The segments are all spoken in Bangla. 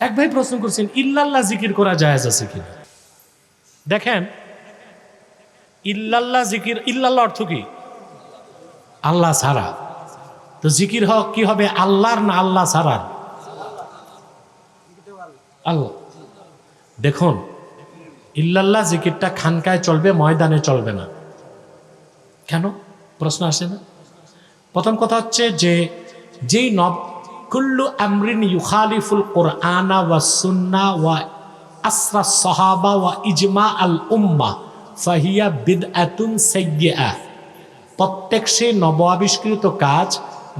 এক ভাই প্রশ্ন করছেন, ইল্লাল্লাহ জিকির করা জায়েজ আছে কিনা দেখেন, ইল্লাল্লাহ জিকির ইল্লাল্লাহ অর্থ কি? আল্লাহ ছাড়া। তো জিকির হক কি হবে? আল্লাহর না আল্লাহ ছাড়ার আল্লাহ। দেখুন, ইল্লাল্লাহ জিকিরটা খানকায় চলবে, ময়দানে চলবে না। কেন? প্রশ্ন আসে না? প্রথম কথা হচ্ছে যে, যেই নব কুল্লু আমরিন ইউখালিফুল কোরআনা ওয়া সুন্না ওয়া আসরা সাহাবা ওয়া ইজমা আল উম্মা ফাহিয়া বিদআতুন সাইয়্যিআহ প্রত্যেক সেই নব আবিষ্কৃত কাজ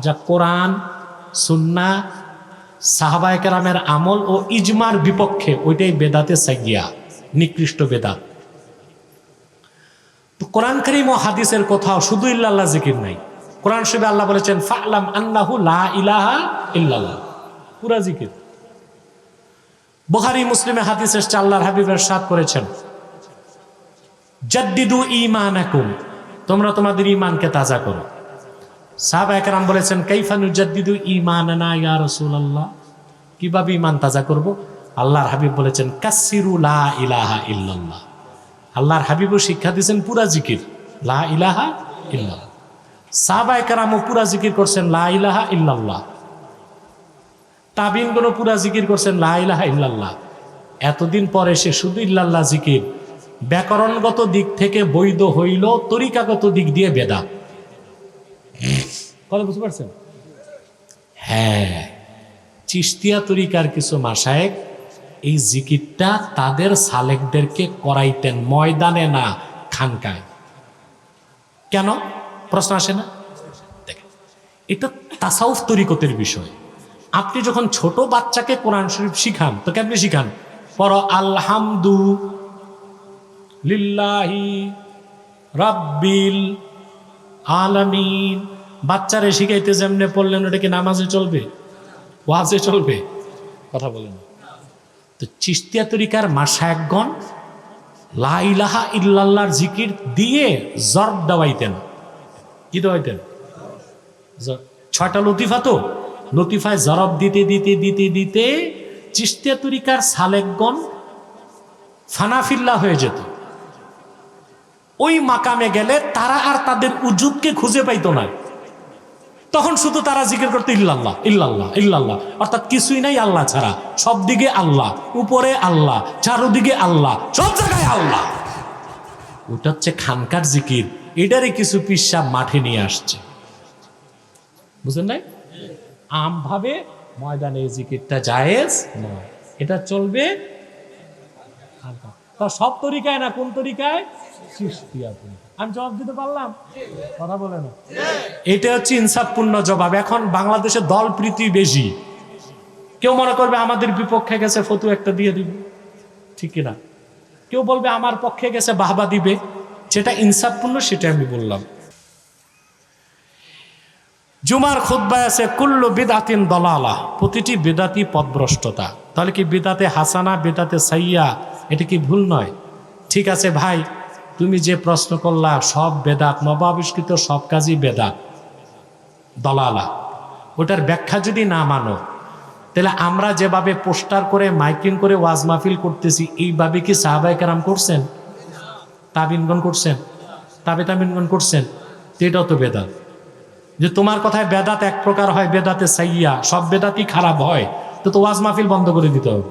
যা কোরআন, সুন্না, সাহাবায়ে কেরামের আমল ও ইজমার বিপক্ষে ওইটাই বেদাতে সাইয়্যিয়া নিকৃষ্ট বেদাত। কোরআন করিম ও হাদিসের কোথাও শুধু ইল্লাল্লাহ জিকির নাই। কোরআন শরীফে আল্লাহ বলেছেন, ফালাম আন্নাহু লা ইলাহা ইল্লাল্লাহ। পুরা জিকির। বুখারী মুসলিমে হাদিস এসছে, আল্লাহর হাবিবের সাথ করেছেন। জাদ্দিদু ঈমানাকুম, তোমরা তোমাদের ঈমানকে তাজা করো। সাহাবা একরাম বলেছেন কাইফানু জাদ্দিদু ঈমানানা ইয়া রাসূলুল্লাহ? কীভাবে ঈমান তাজা করব? আল্লাহর হাবিব বলেছেন, কাসসিরু লা ইলাহা ইল্লাল্লাহ। আল্লাহর হাবিবও শিক্ষা দিয়েছেন, পুরা জিকির, লা ইলাহা ইল্লাল্লাহ। সাহাবায়ে কেরামও পুরা জিকির করছেন, লা ইলাহা ইল্লাল্লাহ। তাবিনগুলো পুরা জিকির করছেন লা ইলাহা ইল্লাল্লাহ। এতদিন পরে সে শুধু ইল্লাল্লাহ জিকির। ব্যাকরণগত দিক থেকে বৈধ হইল তরিকাগত দিক দিয়ে বেদা। কথা বুঝতে পারছেন? হ্যাঁ চিস্তিয়া তরিকার কিছু মাসায়েক এই জিকিরটা তাদের সালেকদেরকে করাইতেন ময়দানে না, খানকায়। কেন? প্রশ্ন আসে না? দেখেন, এটা তাসাউফ তরিকতের বিষয়। আপনি যখন ছোট বাচ্চাকে কোরআন শরীফ শিখান, তো কেমনি শিখান? পর আলহামদু লিল্লাহি রাব্বিল আলামিন। বাচ্চারে শিখাইতে যেমনে পড়লেন, ওটা কি নামাজে চলবে? ওয়াজে চলবে? কথা বলেন। তো চিস্তিয়া তরিকার মাসায়কগণ লা ইলাহা ইল্লাল্লাহর জিকির দিয়ে জর্ব দেওয়াইতেন। কি দেওয়াইতেন? ছয়টা লতিফা তো? লতিফায় জরব দিতে দিতে দিতে দিতে চিস্তিয়া তরিকার সালেকগণ ফানাফিল্লা হয়ে যেত। ওই মাকামে গেলে তারা আর তাদের উজুদকে খুঁজে পাইতো না। তখন শুধু তারা জিকির করতো, ইল্লাল্লাহ ইল্লাল্লাহ ইল্লাল্লাহ। অর্থাৎ কিছুই নাই আল্লাহ ছাড়া। সব দিকে আল্লাহ, উপরে আল্লাহ, চারোদিকে আল্লাহ, সব জায়গায় আল্লাহ। ওটা হচ্ছে খানকার জিকির। এটারই কিছু পিসাব মাঠে নিয়ে আসছে। বুঝলেন নাই? আমভাবে ময়দানে জিকিরটা জায়েজ নয়। এটা চলবে তা সব তরিকায় না কোন তরিকায়। আমি জবাব দিতে পারলাম? কথা বলে না এটা হচ্ছে ইনসাফপূর্ণ জবাব। এখন বাংলাদেশে দল প্রীতি বেশি। কেউ মনে করবে আমাদের বিপক্ষে গেছে ফতু একটা দিয়ে দিবে। ঠিক কিনা? কেউ বলবে আমার পক্ষে গেছে, বাহবা দিবে। যেটা ইনসাফপূর্ণ সেটা আমি বললাম। জুমার খুদ্ায় আছে, কুল্লু বিদাতিন দলালা। প্রতিটি বেদাতি পদভ্রষ্টতা। তাহলে কি বেদাতে হাসানা, বেদাতে সাইয়া এটা কি ভুল নয়? ঠিক আছে ভাই, তুমি যে প্রশ্ন করলা, সব বেদাত, নবাবিষ্কৃত সব কাজই বেদাত, দলালা। ওটার ব্যাখ্যা যদি না মানো, তাহলে আমরা যেভাবে পোস্টার করে, মাইকিং করে ওয়াজ মাহফিল করতেছি, এইভাবে কি সাহাবাই কারাম করছেন? তাবিনগণ করছেন? তাবে তাবিনগণ করছেন? এটাও তো বেদাত। যে তোমার কথায় বেদাত এক প্রকার হয়, বেদাতে সাইয়া, সব বেদাতই খারাপ হয়, তো তো ওয়াজ মাহফিল বন্ধ করে দিতে হবে।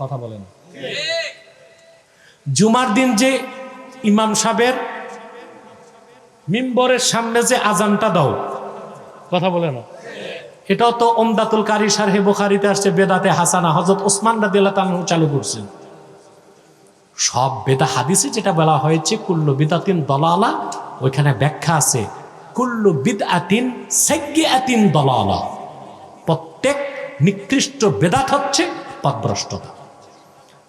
কথা বলেন। জুমার দিন যে ইমাম সাহেবের মিম্বরের সামনে যে আজানটা দাও, কথা বলে না? এটাও তো ওমদাতুল কারি সারহে বোখারিতে আসছে, বেদাতে হাসানা হজরত ওসমান রাদিয়াল্লাহু তাআলা চালু করছেন সব বেদা হাদিসে যেটা বলা হয়েছে, কুল্লু বিদাতিন দলালা, ওইখানে ব্যাখ্যা আছে কুল্লু বিদআতিন সাইয়্যাতিন দলালা। প্রত্যেক নিকৃষ্ট বেদাত হচ্ছে পদভ্রষ্টতা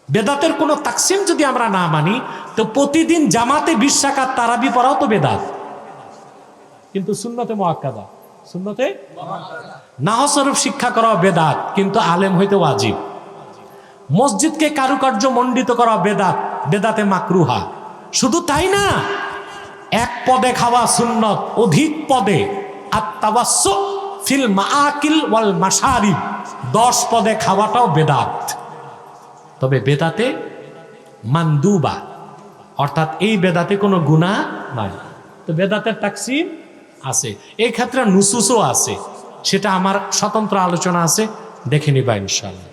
বেদাতের কোনো তাকসিম যদি আমরা না মানি, তো প্রতিদিন জামাতে বিশ্বাকাত তারাবি পড়াও তো বেদাত। কিন্তু সুন্নতে মোয়াক্কাদা সুন্নতে নাহস্বরূপ শিক্ষা করা বেদাত, কিন্তু আলেম হইতে ওয়াজিব। মসজিদকে কারুকার্য মণ্ডিত করা বেদাত, বেদাতে মাকরুহা। শুধু তাই না এক পদে খাওয়া সুন্নত, অধিক পদে ফিল মাআকিল ওয়াল মাসারিব দশ পদে খাওয়াটাও বেদাত। তবে বেদাতে মানদুবা, অর্থাৎ এই বেদাতে কোনো গুণা নাই। তো বেদাতের তাকসিম আছে। এই ক্ষেত্রে নুসুসও আছে। সেটা আমার স্বতন্ত্র আলোচনা আছে, দেখে নিবা ইনশাল্লাহ